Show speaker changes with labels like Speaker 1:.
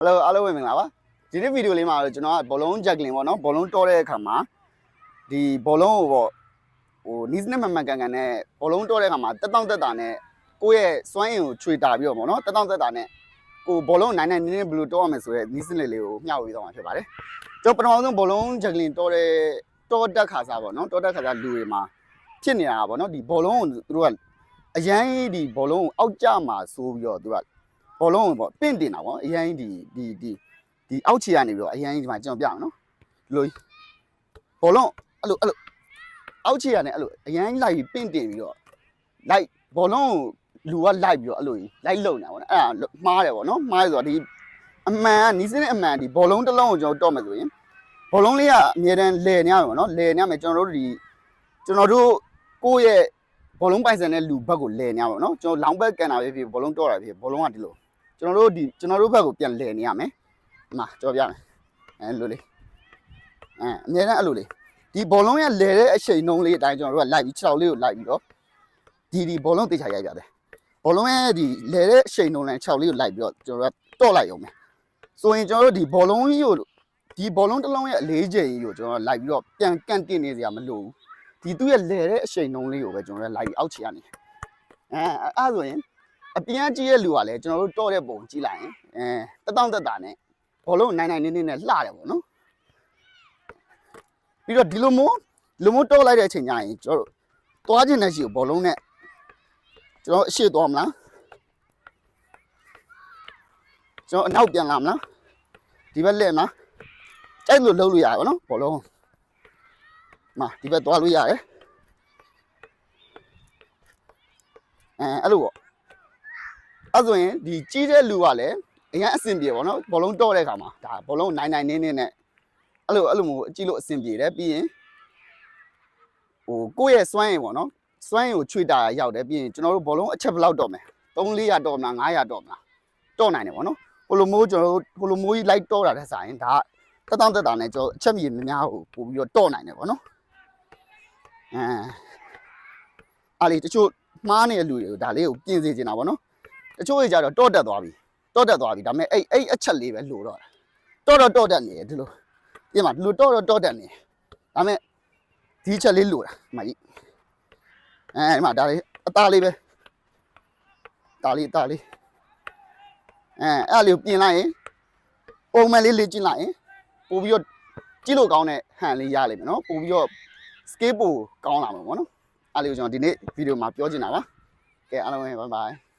Speaker 1: ဟယ်လိုအားလုံးပဲမင်္ဂလာပါဒီနေ့ဗီဒီယိုလေးမှာတော့ကျွန်တော်ကဘောလုံးဂျက်ကလင်ပေါ့နော်ဘောလုံးတောတဲ့အခါမှာဒီဘောလုံးကိုပေါ့ဟိုနီးစနစ်မှန်မှန်ကန်ကန်နဲ့ဘောလုံးတောတဲ့အခါမှာတက်တောင့်တက်တာနဲ့ကိုယ့်ရဲ့စွမ်းအင်ကိုချွေတာပြီးတော့ပေါ့နော်တက်တောင့်တက်တာနဲ့ကိုဘောလုံးနိုင်နိုင်နင်းနင်းဘယ်လိုတောရမလဲဆိုတဲ့နီးစနစ်လေးကိုမျှဝေသွားမှာဖြစ်ပါတယ်ကျွန်တော်ပထမဆုံးဘောလုံးဂျက်ကလင်တောတဲ့တောတက်ခါစားပေါ့နော်တောတက်ခါစားလူတွေမှာဖြစ်နေတာပေါ့နော်ဒီဘောလုံးကိုသူတို့ကအရန်ဒီဘောလုံးကိုအောက်ကျမှာဆိုးပြီးတော့သူက ဘောလုံးကိုပေါ့ပင့်တင်တာပေါ့အရင်ဒီဒီဒီဒီအောက်ခြေကနေပြီးတော့အရင်ဒီမှာကျွန်တော်ပြအောင်နော်ဒီလိုဘောလုံးအဲ့လိုအဲ့လိုအောက်ခြေကနေအဲ့လိုအရင်လိုက်ပြီးပင့်တင်ပြီးတော့လိုက်ဘောလုံးကိုလူကလိုက်ပြီးတော့အဲ့လိုလိုက်လုံနေတာပေါ့နော်အဲ့ဒါမှားတယ်ပေါ့နော်မှားတယ်ဆိုတော့ဒီအမှန်ကနီးစင်းတဲ့အမှန်ဒီဘောလုံးတစ်လုံးကိုကျွန်တော်တော့မယ်ဆိုရင်ဘောလုံးလေးကအမြဲတမ်းလဲနေရမယ်ပေါ့နော်လဲနေရမယ်ကျွန်တော်တို့ဒီကျွန်တော်တို့ကိုယ့်ရဲ့ဘောလုံးပိုင်ဆိုင်တဲ့လူဘက်ကိုလဲနေရပါတော့နော်ကျွန်တော်လောင်းဘက်ကန်တာပဲဖြစ်ဘောလုံးတော့တာဖြစ်ဘောလုံးကဒီလို ကျွန်တော်တို့ဒီကျွန်တော်တို့ဘက်ကိုပြန်လဲနေရမယ်ဒီမှာကြော်ပြမယ်အဲလိုလေးအဲအများနဲ့အဲ့လိုလေးဒီဘောလုံးရဲ့လဲတဲ့အချိန်နှုံးလေးအတိုင်းကျွန်တော်တို့ကလိုက်ပြီး6လေးကိုလိုက်ပြီးတော့ဒီဒီဘောလုံးတေချာရိုက်ပြတယ်ဘောလုံးရဲ့ဒီလဲတဲ့အချိန်နှုံးလေး6လေးကိုလိုက်ပြီးတော့ကျွန်တော်တို့ကတော့လိုက်အောင်မယ်ဆိုရင်ကျွန်တော်တို့ဒီဘောလုံးကြီးကိုဒီဘောလုံးတစ်လုံးရဲ့အလေးချိန်ကြီးကိုကျွန်တော်လိုက်ပြီးတော့ပြန်ကန့်တင်နေစရာမလိုဘူးဒီသူ့ရဲ့လဲတဲ့အချိန်နှုံးလေးကိုပဲကျွန်တော်တို့လိုက်ပြီးအောက်ချရနေအဲအဲ့ဆိုရင် အပြင်းကြီးရဲ့လူကလည်းကျွန်တော်တို့တော့တဲ့ပုံကြည့်လိုက်ရင်အဲတက်တောင့်တက်တာနဲ့ဘောလုံးနိုင်နိုင်နေနေနဲ့လှတယ်ပေါ့နော်ပြီးတော့ဒီလိုမျိုးလူမျိုးတော့လိုက်တဲ့အချိန်ကျရင်ကျွန်တော်တို့သွားခြင်းနဲ့ရှိကိုဘောလုံးနဲ့ကျွန်တော်အရှိသွားမလားကျွန်တော်အနောက်ပြန်လာမလားဒီဘက်လှည့်မလားကြိုက်လို့လှုပ်လို့ရတယ်ပေါ့နော်ဘောလုံးမှာဒီဘက်သွားလို့ရတယ်အဲအဲ့လိုပေါ့ အဲ့ဆိုရင်ဒီကြီးတဲ့လူကလည်းအရင်အဆင်ပြေပေါ့နော်ဘောလုံးတော့တဲ့ခါမှာဒါဘောလုံးနိုင်နိုင်နေနေနဲ့အဲ့လိုအဲ့လိုမျိုးအကြည့်လို့အဆင်ပြေတယ်ပြီးရင်ဟိုကိုယ့်ရဲ့စွမ်းရင်ပေါ့နော်စွမ်းရင်ကိုချွေတာရောက်တယ်ပြီးရင်ကျွန်တော်တို့ဘောလုံးအချက်ဘယ်လောက်တော့မယ်3 400တော့မလား900တော့မလားတော့နိုင်တယ်ပေါ့နော်ဟိုလိုမျိုးကျွန်တော်တို့ဟိုလိုမျိုးကြီးလိုက်တော့တာတဲ့ဆိုင်ဒါတက်တောင့်တက်တာနဲ့ကျွန်တော်အချက်မြေများများကိုပို့ပြီးတော့တော့နိုင်တယ်ပေါ့နော်အဲအားလေတချို့မှားနေတဲ့လူတွေကိုဒါလေးကိုပြင်စေချင်တာပေါ့နော် တချို့တွေကြတော့တော့တက်သွားပြီတော့တက်သွားပြီဒါပေမဲ့အဲ့အဲ့အချက်လေးပဲလိုတော့တာတော့တော့တော့တက်နေတယ်ဒီလိုပြင်မှာဒီလိုတော့တော့တော့တက်နေတယ်ဒါပေမဲ့ဒီချက်လေးလိုတာဒီမှာကြီးအဲဒီမှာဒါလေးအသားလေးပဲဒါလေးအသားလေးအဲအဲ့ဒါလေးကိုပြင်လိုက်ရင်ပုံမှန်လေးလေ့ကျင့်လိုက်ရင်ပို့ပြီးတော့ကြည့်လို့ကောင်းတဲ့ဟန်လေးရလိမ့်မယ်နော်ပို့ပြီးတော့ skate ပို့ကောင်းလာမှာပေါ့နော်အဲ့ဒါလေးကိုကျွန်တော်ဒီနေ့ဗီဒီယိုမှာပြောချင်တာပါကဲအားလုံးပဲ bye bye